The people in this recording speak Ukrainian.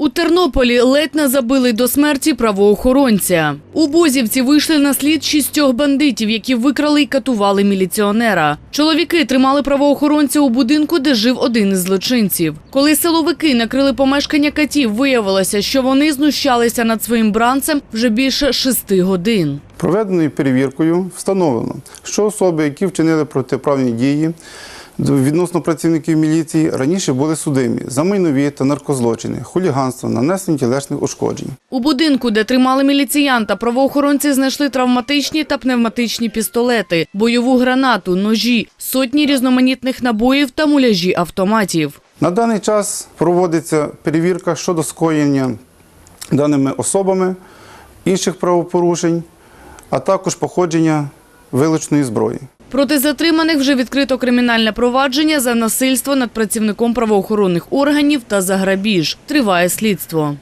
У Тернополі ледь не забили до смерті правоохоронця. У Бузівці вийшли на слід шістьох бандитів, які викрали і катували міліціонера. Чоловіки тримали правоохоронця у будинку, де жив один із злочинців. Коли силовики накрили помешкання катів, виявилося, що вони знущалися над своїм бранцем вже більше шести годин. Проведеною перевіркою встановлено, що особи, які вчинили протиправні дії відносно працівників міліції, раніше були судимі за майнові та наркозлочини, хуліганство, нанесення тілесних ушкоджень. У будинку, де тримали міліціянта, правоохоронці знайшли травматичні та пневматичні пістолети, бойову гранату, ножі, сотні різноманітних набоїв та муляжі автоматів. На даний час проводиться перевірка щодо скоєння даними особами інших правопорушень, а також походження вилучної зброї. Проти затриманих вже відкрито кримінальне провадження за насильство над працівником правоохоронних органів та за грабіж. Триває слідство.